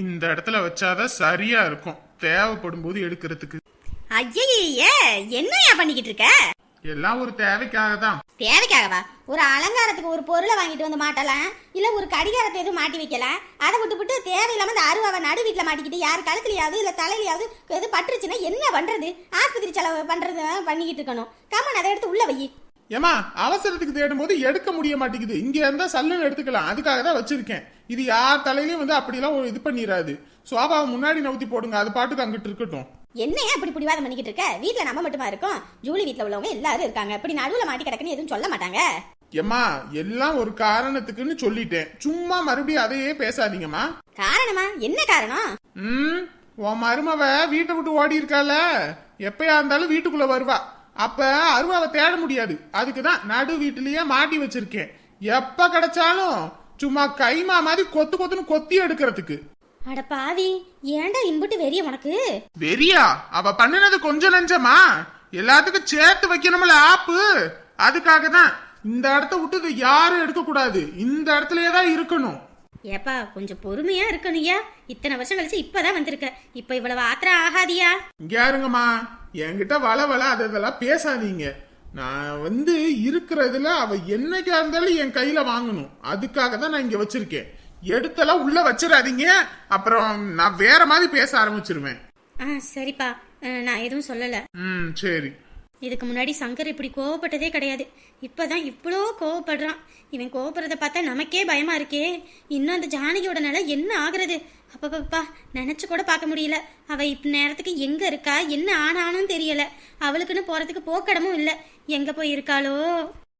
இந்த இடத்துல வச்சாதான் சரியா இருக்கும். தேவைப்படும் போது எடுக்கிறதுக்கு. ஐயே என்னையா பண்ணிக்கிட்டு இருக்க? எல்லாம் ஒரு தேவைக்காக தான் தேவைக்காகவா? ஒரு அலங்காரத்துக்கு ஒரு பொருளை வாங்கிட்டு வந்து மாட்டலாம். இல்ல ஒரு கடிகாரத்தை எதுவும் மாட்டி வைக்கலாம். அதை விட்டு விட்டு தேவையில்லாம இந்த அருவாவை நடு வீட்டுல மாட்டிக்கிட்டு யார் கழுத்துலயாவது இல்ல தலையிலயாவது எது பட்டுருச்சுன்னா என்ன பண்றது? ஆஸ்பத்திரி செலவு பண்றது பண்ணிக்கிட்டு இருக்கணும். கம்மன் அதை எடுத்து உள்ள வை. ஏமா அவசரத்துக்கு தேடும் போது எடுக்க முடிய மாட்டேங்குது. இங்க இருந்தா சல்லுன்னு எடுத்துக்கலாம். அதுக்காக தான் வச்சிருக்கேன். இது யார் தலையிலயும் வந்து அப்படிலாம் ஒரு இது பண்ணிராது. சோபாவை முன்னாடி நவுத்தி போடுங்க. அது பாட்டுக்கு அங்கிட்டு இருக்கட்டும். என்னையா அப்படி பிடிவாதம் பண்ணிக்கிட்டு இருக்க? வீட்ல நம்ம மட்டுமா இருக்கோம்? ஜூலி வீட்ல உள்ளவங்க எல்லாரும் இருக்காங்க. இப்படி நடுவுல மாட்டி கிடக்குன்னு எதுவும் சொல்ல மாட்டாங்க? ஏம்மா எல்லாம் ஒரு காரணத்துக்குன்னு சொல்லிட்டேன். சும்மா மறுபடியும் அதையே பேசாதீங்கம்மா. காரணமா? என்ன காரணம்? ம் உன் மருமவ வீட்டை விட்டு ஓடி இருக்கால எப்பயா இருந்தாலும் வீட்டுக்குள்ள வருவா. அப்ப அருவாவை தேட முடியாது. அதுக்கு தான் நடு வீட்டுலயே மாட்டி வச்சிருக்கேன். எப்ப கிடைச்சாலும் சும்மா கைமா மாதிரி கொத்து கொத்துன்னு கொத்தி எடுக்கிறதுக்கு. அட பாவி ஏன்டா இம்புட்டு வெறிய உனக்கு? வெறியா? அவ பண்ணினது கொஞ்சம் நஞ்சமா? எல்லாத்துக்கும் சேர்த்து வைக்கணும்ல ஆப்பு? அதுக்காக தான் இந்த இடத்த விட்டு யாரும் எடுக்க கூடாது இந்த இடத்துலயே தான் இருக்கணும். ஏப்பா கொஞ்சம் பொறுமையா இருக்கணும்யா இத்தனை வருஷம் கழிச்சு இப்பதான் வந்திருக்க. இப்ப இவ்வளவு ஆத்திரம் ஆகாதியா? இங்க யாருங்கம்மா? என்கிட்ட வள வள அது இதெல்லாம் பேசாதீங்க. நான் வந்து இருக்கிறதுல அவ என்னைக்கா இருந்தாலும் என் கையில வாங்கணும். அதுக்காக தான் நான் இங்க வச்சிருக்கேன். எடுத்தெல்லாம் உள்ள வச்சிடாதீங்க. அப்புறம் நான் வேற மாதிரி பேச ஆரம்பிச்சிருவேன். ஆ சரிப்பா. நான் எதுவும் சொல்லல. ம் சரி. இதுக்கு முன்னாடி சங்கர் இப்படி கோவப்பட்டதே கிடையாது. இப்பதான் இவ்வளோ கோவப்படுறான். இவன் கோவப்படுறத பார்த்தா நமக்கே பயமா இருக்கே. இன்னும் அந்த ஜானகியோட நிலை என்ன ஆகுறது? அப்பப்பா நினைச்சு கூட பார்க்க முடியல. அவ இப்ப நேரத்துக்கு எங்க இருக்கா? என்ன ஆனானும் தெரியல. அவளுக்குன்னு போறதுக்கு போக்கடமும் இல்ல. எங்க போய் இருக்காளோ?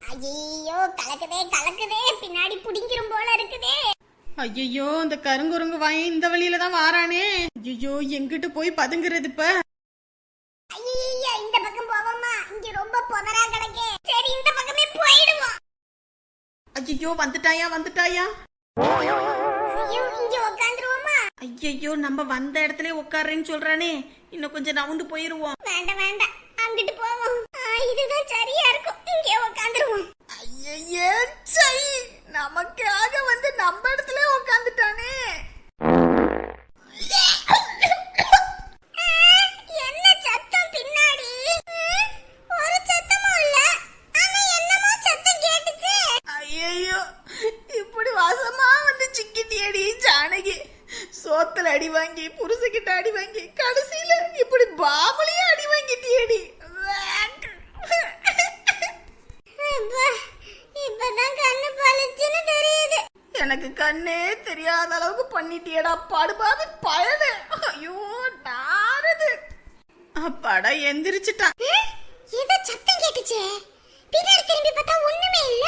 ஐயோ கலக்குதே கலக்குதே. பின்னாடி புடிங்கிரும் போல இருக்குதே. ஐயோ இந்த கருங்குரங்கு வாயன் இந்த வழியில தான் வாரானே. ஐயோ எங்கிட்டு போய் பதுங்குறது இப்ப? ஐயா இந்த பக்கம் போவோமா இங்க ரொம்ப புதரா கிடக்கே. சரி இந்த பக்கமே போயிடுவோம். ஐயோ வந்துட்டாயா வந்துட்டாயா? ஐயோ இங்க உட்காந்துருவோமா ஐயோ நம்ம வந்த இடத்துல உட்காருன்னு சொல்றானே. இன்னும் கொஞ்சம் நவுந்து போயிருவோம். வேண்டாம் வேண்டாம். அங்கிட்டு போவோம். இதுதான் சரியா இருக்கும். இங்கே உட்காந்துருவோம் ஐயோ சை. நமக்காக வந்து நம்ம இடத்துல உட்காந்துட்டானே என்ன சத்தம் பின்னாடி ம், ஒரு சத்தமும் இல்ல ஆனா என்னமோ சத்தம் கேட்டுச்சு ஐயோ இப்படி வாசமா வந்து சிக்கிட்டியடி ஜானகி. சோத்துல அடி வாங்கி புருஷகிட்ட அடி வாங்கி கடைசியில இப்படி பாமலையும் அடி வாங்கிட்டியடி. எனக்கு கண்ணே தெரியாத அளவுக்கு பண்ணிட்டியடா படுபாவி பயனு ஐயோ நாரது அப்பாடா எந்திரிச்சிட்டான் ம், ஏதோ சத்தம் கேட்டுச்சே பின்னாடி திரும்பி பார்த்தா ஒண்ணுமே இல்ல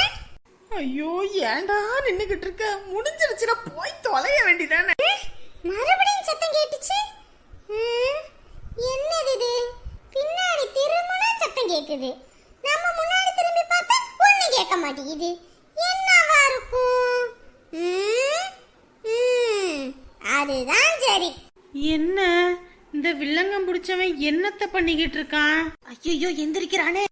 ஐயோ ஏன்டா நின்னுகிட்டு இருக்க முடிஞ்சிருச்சுடா போய் தொலைய வேண்டியதானே ம், மறுபடியும் சத்தம் கேட்டுச்சு ம், என்னது இது பின்னாடி திரும்பினா சத்தம் கேக்குது. நம்ம முன்னாடி திரும்பி பார்த்தா ஒண்ணும் கேட்க மாட்டேங்குது. என்னவா இருக்கும்? அதுதான் சரி. என்ன? இந்த வில்லங்கம் பிடிச்சவன் என்னத்த பண்ணிக்கிட்டு இருக்கான்? ஐயோ எந்திரிக்கிறானே.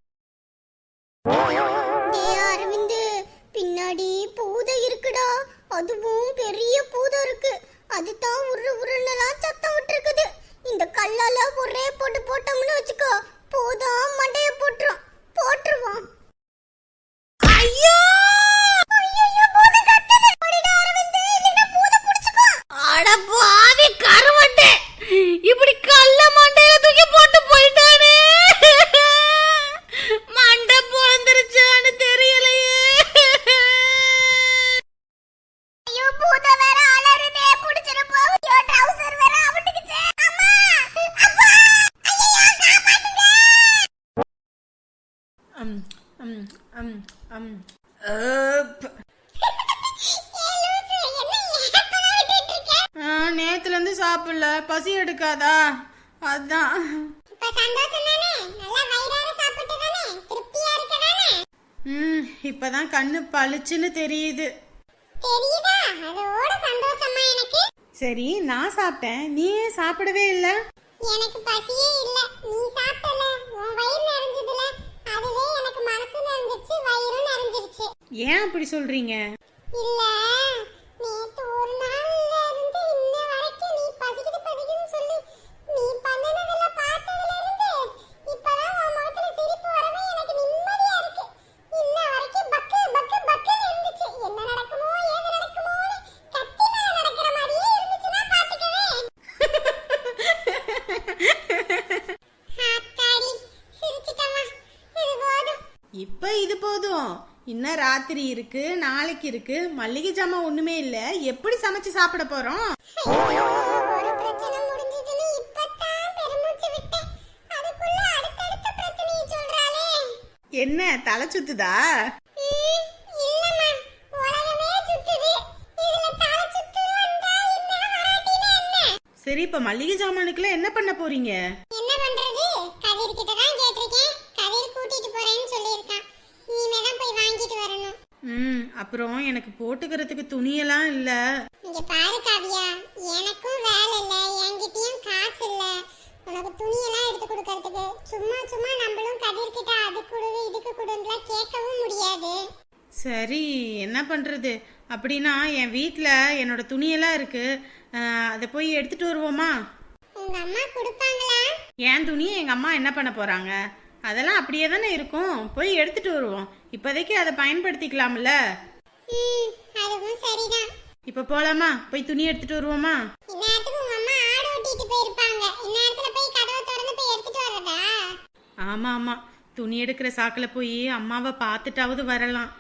பசி எடுக்காதா? அதான். ம் இப்பதான் கண்ணு பளிச்சுன்னு தெரியுது. சரி நான் சாப்பிட்டேன். நீ ஏன் சாப்பிடவே இல்லை? எனக்கு பசியே இல்ல. நீ சாப்பிட்டல. உன் வயிறு நிறைஞ்சதுல. அதுவே எனக்கு மனசு நிறைஞ்சிருச்சு வயிறு நிறைஞ்சிருச்சு. ஏன் அப்படி சொல்றீங்க? இல்ல நேத்து ஒரு நாள்ல இருந்து இன்ன பசிக்குது பசிக்குதுன்னு இது போதும். இன்னும் ராத்திரி இருக்கு நாளைக்கு இருக்கு. மல்லிகை ஜாமான் ஒண்ணுமே இல்ல. எப்படி சமைச்சு சாப்பிட போறோம்? என்ன தலை சுத்துதா? சரி இப்ப மல்லிகை ஜாமானுக்குலாம் என்ன பண்ண போறீங்க? என்ன பண்றது? கதிர் கிட்ட தான் கேட்டிருக்கேன். கதிர் கூட்டிட்டு போறேன்னு சொல்லியிருக்கான். இனிமே தான் போய் வாங்கிட்டு வரணும். ம் அப்புறம் எனக்கு போட்டுக்கிறதுக்கு துணியெல்லாம் இல்ல. இங்க பாரு காவியா. எனக்கும் வேலை இல்ல. என்கிட்டயும் காசு இல்ல. உனக்கு துணியெல்லாம் எடுத்து கொடுக்கறதுக்கு. சும்மா சும்மா நம்மளும் கதிர் கிட்ட அது கொடு இதுக்கு கொடுன்னுலாம் கேட்கவும் முடியாது. சரி என்ன பண்றது? அப்படின்னா என் வீட்ல என்னோட துணியெல்லாம் இருக்கு. அதை போய் எடுத்துட்டு வருவோமா? உங்க அம்மா கொடுப்பாங்களா? என் துணியை எங்க அம்மா என்ன பண்ண போறாங்க? அதெல்லாம் அப்படியே தானே இருக்கும். போய் எடுத்துட்டு வருவோம். இப்போதைக்கு அதை பயன்படுத்திக்கலாம்ல. ம் அதுவும் சரிதான். இப்ப போலாமா? போய் துணி எடுத்துட்டு வருவோமா? இந்நேரத்துக்கு உங்க அம்மா ஆடு ஓட்டிட்டு போயிருப்பாங்க. இந்நேரத்துல போய் கதவை திறந்து போய் எடுத்துட்டு வர்றதா? ஆமா ஆமா. துணி எடுக்கிற சாக்குல போய் அம்மாவை பார்த்துட்டாவது வரலாம்.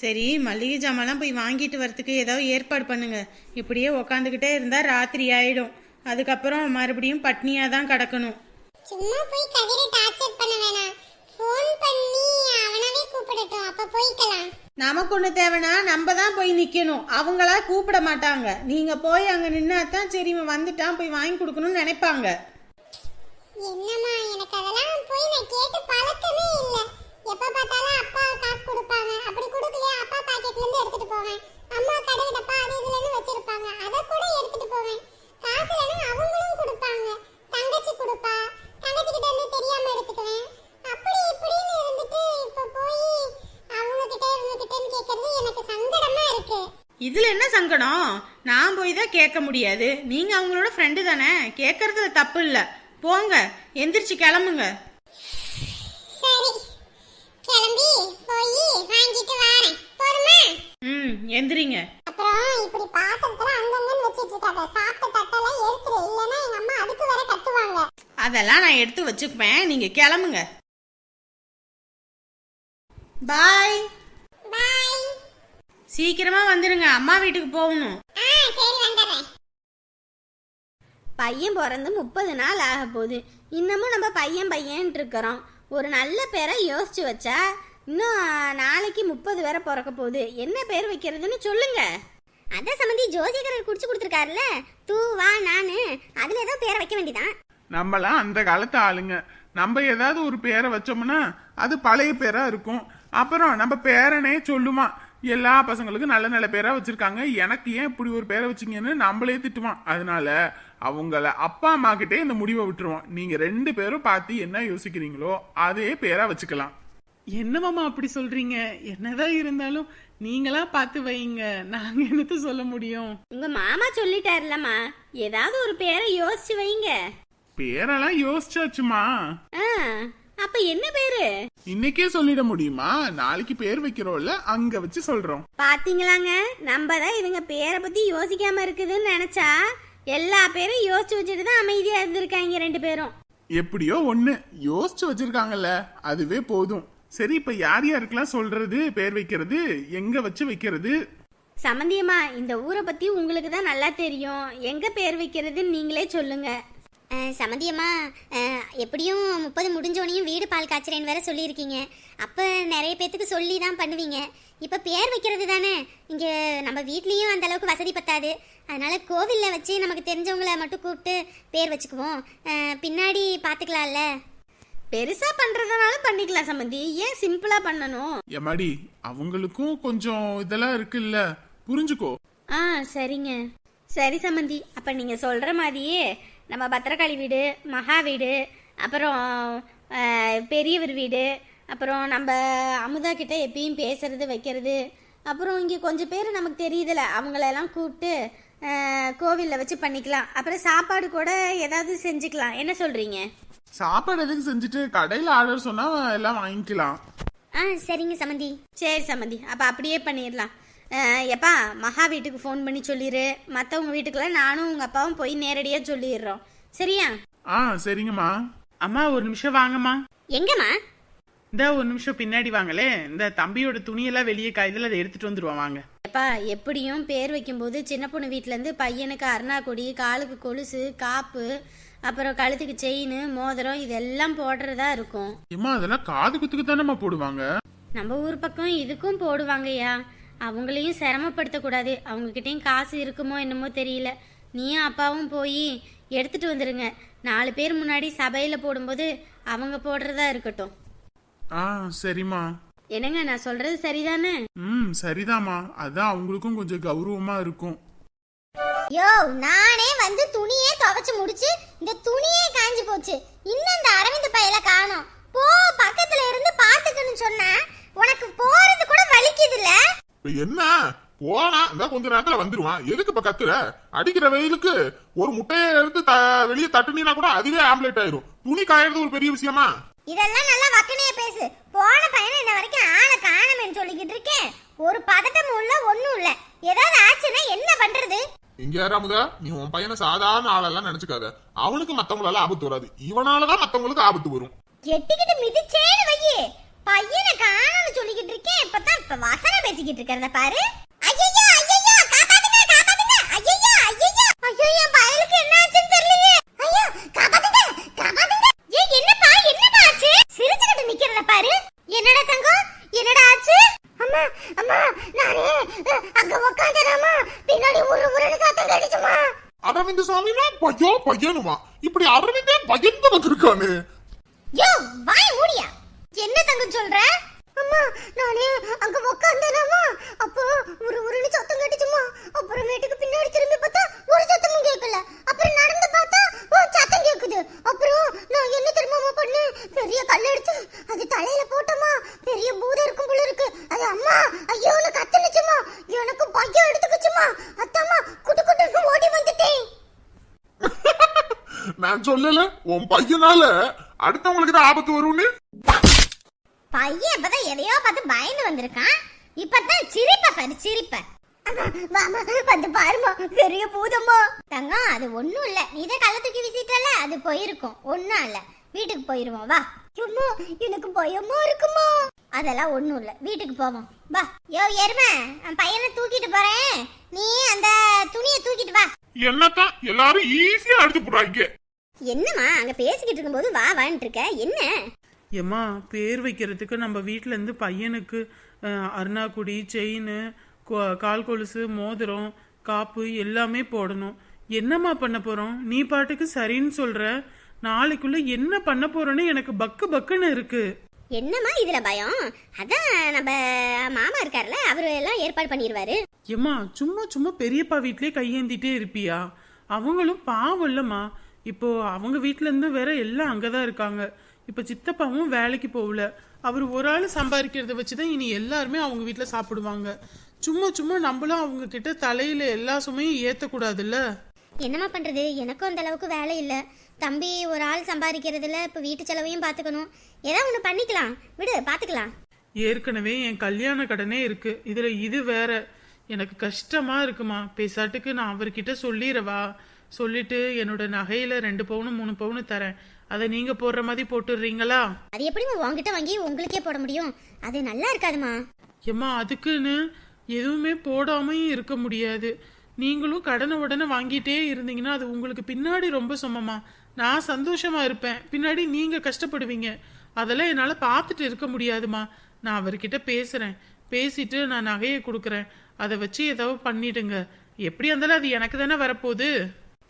சரி. மளிகை ஜாமான்லாம் போய் வாங்கிட்டு வரதுக்கு ஏதாவது ஏற்பாடு பண்ணுங்க. இப்படியே உக்காந்துக்கிட்டே இருந்தா ராத்திரி ஆயிடும். அதுக்கப்புறம் மறுபடியும் பட்னியா தான் கிடக்கணும். சும்மா போய் கதிரை டார்ச்சர் பண்ண வேணாம். ஃபோன் பண்ணி அவனாவே கூப்பிடட்டும். அப்ப போய்க்கலாம். நமக்கு ஒண்ணு தேவைன்னா நம்ம தான் போய் நிக்கணும். அவங்களா கூப்பிட மாட்டாங்க. நீங்க போய் அங்க நின்னா தான் சரி இவன் வந்துட்டான் போய் வாங்கி கொடுக்கணும்னு நினைப்பாங்க. என்னம்மா எனக்கு அதெல்லாம் போய் நான் கேட்டு பழக்கமே இல்ல. எப்ப பார்த்தாலும் அப்பா காசு கொடுப்பாங்க. அப்படி கொடுக்கலையா அப்பா பாக்கெட்ல இருந்து எடுத்துட்டு போவேன். அம்மா கடவு டப்பா அது இதுலன்னு வச்சிருப்பாங்க. அத கூட எடுத்துட்டு போவேன். காசு இல்லைன்னா அவங்களும் கொடுப்பாங்க. தங்கச்சி கொடுப்பா. தங்கச்சி கிட்ட இருந்து தெரியாம எடுத்துக்குவேன். அப்படி இப்படின்னு இருந்துட்டு இப்ப போய் அவங்க கிட்ட இவங்க கிட்டன்னு கேக்குறது எனக்கு சங்கடமா இருக்கு. இதுல என்ன சங்கடம்? நான் போய் தான் கேட்க முடியாது. நீங்க அவங்களோட ஃப்ரெண்டு தானே. கேட்கறதுல தப்பு இல்லை. போங்க எந்திரிச்சு கிளம்புங்க. கிளம்பி போய் வாங்கிட்டு வரேன். போதுமா? ம் எந்திரிங்க. அப்புறம் இப்படி பாத்திரத்துல அங்கங்கன்னு வச்சிட்டு இருக்காத. சாப்பிட்ட தட்டெல்லாம் எடுத்துரு. இல்லைன்னா எங்க அம்மா அதுக்கு வேற கத்துவாங்க அதெல்லாம் நான் எடுத்து வச்சுக்குவேன். நீங்க கிளம்புங்க. பாய். பாய். சீக்கிரமா வந்துருங்க. அம்மா வீட்டுக்கு போகணும். ஆ பையன் பிறந்து முப்பது நாள் ஆக போகுது. இன்னமும் நம்ம பையன் பையன்ட்டு இருக்கிறோம். ஒரு நல்ல பேரை யோசிச்சு வச்சா இன்னும் நாளைக்கு முப்பது வேற பிறக்க போகுது. என்ன பேர் வைக்கிறதுன்னு சொல்லுங்க. அதான் சம்பந்தி ஜோசியக்காரர் குடிச்சு கொடுத்துருக்காருல்ல. தூ வா நானு. அதுல ஏதோ பேரை வைக்க வேண்டியதான் நம்மலாம் அந்த காலத்து ஆளுங்க. நம்ம ஏதாவது ஒரு பேரை வச்சோம்னா அது பழைய பேரா இருக்கும். அப்புறம் நம்ம பேரனே சொல்லுவான். எல்லா பசங்களுக்கும் நல்ல நல்ல பேரா வச்சிருக்காங்க. எனக்கு ஏன் இப்படி ஒரு பேரை வச்சீங்கன்னு நம்மளே திட்டுவான். அதனால அவங்கள அப்பா அம்மா கிட்டே இந்த முடிவை விட்டுருவோம். நீங்க ரெண்டு பேரும் பார்த்து என்ன யோசிக்கிறீங்களோ அதே பேரா வச்சுக்கலாம். என்னமாமா அப்படி சொல்றீங்க? என்னதான் இருந்தாலும் நீங்களா பார்த்து வைங்க. நாங்க என்னத்த சொல்ல முடியும்? உங்க மாமா சொல்லிட்டாருலம்மா. ஏதாவது ஒரு பேரை யோசிச்சு வைங்க. பேரெல்லாம் யோசிச்சாச்சுமா. ஆ. அப்ப என்ன பேரு? இன்னைக்கே சொல்லிட முடியுமா? நாளைக்கு பேர் வைக்கிறோம்ல அங்க வச்சு சொல்றோம். பாத்தீங்களாங்க? நம்ம தான் இதுங்க பேரை பத்தி யோசிக்காம இருக்குதுன்னு நினைச்சா எல்லா பேரும் யோசிச்சு வச்சுட்டு தான் அமைதியா இருந்திருக்காங்க ரெண்டு பேரும். எப்படியோ ஒண்ணு. யோசிச்சு வச்சிருக்காங்கல்ல அதுவே போதும். சரி இப்ப யார் யாருக்கெல்லாம் சொல்றது பேர் வைக்கிறது எங்க வச்சு வைக்கிறது? சம்மந்தியம்மா இந்த ஊரை பத்தி உங்களுக்கு தான் நல்லா தெரியும். எங்க பேர் வைக்கிறதுன்னு நீங்களே சொல்லுங்க. சமந்தியம்மா எப்படியும் முப்பது முடிஞ்சோனையும் வீடு பால் காய்ச்சறேன்னு வேற சொல்லியிருக்கீங்க. அப்போ நிறைய பேத்துக்கு சொல்லி தான் பண்ணுவீங்க. இப்போ பேர் வைக்கிறது தானே? இங்கே நம்ம வீட்லேயும் அந்த அளவுக்கு வசதி பத்தாது. அதனால கோவிலில் வச்சு நமக்கு தெரிஞ்சவங்கள மட்டும் கூப்பிட்டு பேர் வச்சுக்குவோம். பின்னாடி பார்த்துக்கலாம்ல பெருசா பண்றதுனாலும் பண்ணிக்கலாம் சம்மந்தி ஏன் சிம்பிளா பண்ணணும்? எமாடி அவங்களுக்கும் கொஞ்சம் இதெல்லாம் இருக்குல்ல. புரிஞ்சுக்கோ. ஆ சரிங்க. சரி சம்மந்தி அப்ப நீங்க சொல்ற மாதிரியே நம்ம பத்திரகாளி வீடு மகா வீடு அப்புறம் பெரியவர் வீடு அப்புறம் நம்ம அமுதா கிட்ட எப்பயும் பேசுறது வைக்கிறது. அப்புறம் இங்கே கொஞ்சம் பேர் நமக்கு தெரியுதுல அவங்களெல்லாம் கூப்பிட்டு கோவில்ல வச்சு பண்ணிக்கலாம். அப்புறம் சாப்பாடு கூட ஏதாவது செஞ்சுக்கலாம். என்ன சொல்றீங்க? சாப்பாடு எதுக்கு செஞ்சுட்டு கடையில ஆர்டர் சொன்னா எல்லாம் வாங்கிக்கலாம். ஆ சரிங்க சமந்தி. சரி சம்மந்தி அப்போ அப்படியே பண்ணிடலாம். எப்பா மகா வீட்டுக்கு ஃபோன் பண்ணி சொல்லிடு மற்றவங்க வீட்டுக்கெல்லாம் நானும் உங்கள் அப்பாவும் போய் நேரடியாக சொல்லிடுறோம். சரியா? ஆ சரிங்கம்மா. அம்மா ஒரு நிமிஷம் வாங்கம்மா. எங்கம்மா? இந்த ஒரு நிமிஷம் பின்னாடி வாங்களே இந்த தம்பியோட துணியெல்லாம் வெளியே காய்தல அதை எடுத்துட்டு வந்துருவான் வாங்க. எப்பா எப்படியும் பேர் வைக்கும்போது சின்ன பொண்ணு வீட்டிலேருந்து பையனுக்கு அருணாக்கொடி காலுக்கு கொலுசு காப்பு அப்புறம் கழுத்துக்கு செயின் மோதிரம் இதெல்லாம் போடுறதா இருக்கும். ஏமா அதெல்லாம் காது குத்துக்கு தானேம்மா போடுவாங்க? நம்ம ஊர் பக்கம் இதுக்கும் போடுவாங்கய்யா. அவங்களையும் சிரமப்படுத்தக்கூடாது. அவங்கக்கிட்டேயும் காசு இருக்குமோ என்னமோ தெரியல. நீயும் அப்பாவும் போய் எடுத்துட்டு வந்துடுங்க நாலு பேர் முன்னாடி சபையில் போடும்போது அவங்க போடுறதா இருக்கட்டும். ஆ சரிம்மா. என்னங்க நான் சொல்றது சரிதானே? ம் சரிதாம்மா. அதான் அவங்களுக்கும் கொஞ்சம் கௌரவமா இருக்கும். யோ நானே வந்து துணியே துவைச்சு முடிச்சு இந்த துணியே காஞ்சு போச்சு. இன்னும் இந்த அரவிந்த் பையல காணோம். போ பக்கத்துல இருந்து பாத்துக்கன்னு சொன்னேன் உனக்கு போறது கூட வலிக்குதுல்ல? இப்ப என்ன? போனா இந்த கொஞ்ச நேரத்துல வந்துருவான். எதுக்கு இப்ப கத்துற? அடிக்கிற வெயிலுக்கு ஒரு முட்டையை எடுத்து வெளியே தட்டுனீனா கூட அதுவே ஆம்லேட் ஆயிரும். துணி காயறது ஒரு பெரிய விஷயமா? இதெல்லாம் நல்லா வக்கனைய பேசு. போன பையனை இன்ன வரைக்கும் ஆளை காணமேன்னு சொல்லிக்கிட்டு இருக்கேன். ஒரு பதட்டமும் இல்ல ஒண்ணும் இல்ல. ஏதாவது ஆச்சுன்னா என்ன பண்றது? இங்க யாராமுதா நீ உன் பையனை சாதாரண ஆளெல்லாம் நினைச்சுக்காத. அவனுக்கு மத்தவங்களால ஆபத்து வராது. இவனாலதான் மத்தவங்களுக்கு ஆபத்து வரும். கெட்டிக்கிட்டு மிதிச்சேன்னு வையே. பையனை காணோம்னு சொல்லிக்கிட்டு இருக்கேன். இப்பதான் இப்ப வசனம் பேசிக்கிட்டு இருக்கிறத பாரு. ஐயோ ஐயோ காப்பாத்துங்க காப்பாத்துங்க. ஐயோ ஐயோ ஐயோ என் பயலுக்கு என்ன ஆச்சுன்னு தெரியலையே. ஐயோ காப்பாத்துங்க காப்பாத்துங்க. ஏ என்னப்பா என்னப்பா ஆச்சு? சிரிச்சுக்கிட்டு நிக்கிறத பாரு. என்னடா தங்கம்? என்னடா ஆச்சு? அம்மா அம்மா நானே அஹ், அங்க உட்காந்துறாமா பின்னாடி ஒரு உருன்னு சத்தம் கடிச்சுமா அரவிந்த் சுவாமினா பையோ பையனுமா இப்படி அரவிந்தே பயந்து வந்திருக்கானு யோ வாய் மூடியா என்ன தங்கம் சொல்ற அம்மா நானே அங்க உட்கார்ந்தேனாமா அப்போ ஒரு உருளி சத்தம் கேட்டுச்சுமா அப்புறமேட்டுக்கு பின்னாடி திரும்பி பார்த்தா ஒரு சத்தமும் கேட்கல அப்புறம் நடந்து பார்த்தா ஒரு சத்தம் கேக்குது அப்புறம் நான் என்ன திரும்பமா பண்ணேன் பெரிய கல் எடுத்து அது தலையில போட்டமா பெரிய பூதம் இருக்கும் போல இருக்கு அது அம்மா ஐயோன்னு கத்துனுச்சுமா எனக்கு பையன் எடுத்துக்குச்சுமா அத்தாம்மா குட்டு குட்டு ஓடி வந்துட்டேன் நான் சொல்லல உன் பையனால அடுத்தவங்களுக்கு தான் ஆபத்து வரும்னு? பையன் இப்பதான் எதையோ பார்த்து பயந்து வந்திருக்கான். இப்பதான் சிரிப்ப பாரு சிரிப்ப. வாமா வந்து பாருமா பெரிய பூதம்மா. தங்கம் அது ஒண்ணும் இல்ல. நீதான் கள்ள தூக்கி வீசிட்டல அது போயிருக்கும். ஒண்ணும் இல்ல. வீட்டுக்கு போயிருவோம் வா. சும்மா எனக்கு பயமா இருக்குமா? அதெல்லாம் ஒண்ணும் இல்ல. வீட்டுக்கு போவோம். வா. யோ எருமை பையனை தூக்கிட்டு போறேன். நீ அந்த துணியை தூக்கிட்டு வா. என்னத்தான் எல்லாரும் ஈஸியா அடிச்சு போடுறாங்க. என்னம்மா அங்க பேசிக்கிட்டு இருக்கும்போது வா வான்ட்டு இருக்க? என்ன? ஏம்மா பேர் வைக்கிறதுக்கு நம்ம வீட்ல இருந்து பையனுக்கு அஹ், அருணாக்குடி செயின் கால் கொலுசு மோதிரம் காப்பு எல்லாமே போடணும். என்னம்மா பண்ண போறோம்? நீ பாட்டுக்கு சரின்னு சொல்ற. நாளைக்குள்ள என்ன பண்ண போறோன்னு எனக்கு பக்கு பக்குன்னு இருக்கு. என்னம்மா இதுல பயம்? அதான் நம்ம மாமா இருக்கார்ல அவரு எல்லாம் ஏற்பாடு பண்ணிடுவாரு ஏம்மா சும்மா சும்மா பெரியப்பா வீட்லயே கையேந்திட்டே இருப்பியா? அவங்களும் பாவம் இல்லம்மா. இப்போ அவங்க வீட்ல இருந்து வேற எல்லாம் அங்கதான் இருக்காங்க. இப்போ சித்தப்பாவும் வேலைக்கு போகல. அவர் ஒரு ஆள் சம்பாதிக்கிறத வச்சுதான் இனி எல்லாருமே அவங்க வீட்ல சாப்பிடுவாங்க. சும்மா சும்மா நம்மளும் அவங்க கிட்ட தலையில எல்லா சுமையும் ஏத்தக்கூடாதுல்ல? என்னம்மா பண்றது? எனக்கும் அந்த அளவுக்கு வேலை இல்ல. தம்பி ஒரு ஆள் சம்பாதிக்கிறதுல இப்ப வீட்டு செலவையும் பாத்துக்கணும். ஏதாவது ஒண்ணு பண்ணிக்கலாம். விடு பாத்துக்கலாம். ஏற்கனவே என் கல்யாண கடனே இருக்கு. இதுல இது வேற. எனக்கு கஷ்டமா இருக்குமா? பேசாட்டுக்கு நான் அவர்கிட்ட சொல்லிடவா சொல்லிட்டு என்னோட நகையில ரெண்டு பவுனு மூணு பவுனு தரேன். அதை நீங்க போடுற மாதிரி போட்டுடுறீங்களா? அது எப்படிம்மா உங்ககிட்ட வாங்கி உங்களுக்கே போட முடியும்? அது நல்லா இருக்காதுமா ஏம்மா அதுக்குன்னு எதுவுமே போடாமையும் இருக்க முடியாது. நீங்களும் கடனை உடனே வாங்கிட்டே இருந்தீங்கன்னா அது உங்களுக்கு பின்னாடி ரொம்ப சுமமா. நான் சந்தோஷமா இருப்பேன். பின்னாடி நீங்க கஷ்டப்படுவீங்க. அதெல்லாம் என்னால பார்த்துட்டு இருக்க முடியாதுமா நான் அவர்கிட்ட பேசுறேன். பேசிட்டு நான் நகையை கொடுக்குறேன். அதை வச்சு ஏதாவது பண்ணிடுங்க. எப்படி இருந்தாலும் அது எனக்கு தானே வரப்போகுது?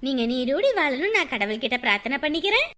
நீங்க நீரோடி வாழணும் நான் கடவுள்கிட்ட பிரார்த்தனை பண்ணிக்கிறேன்.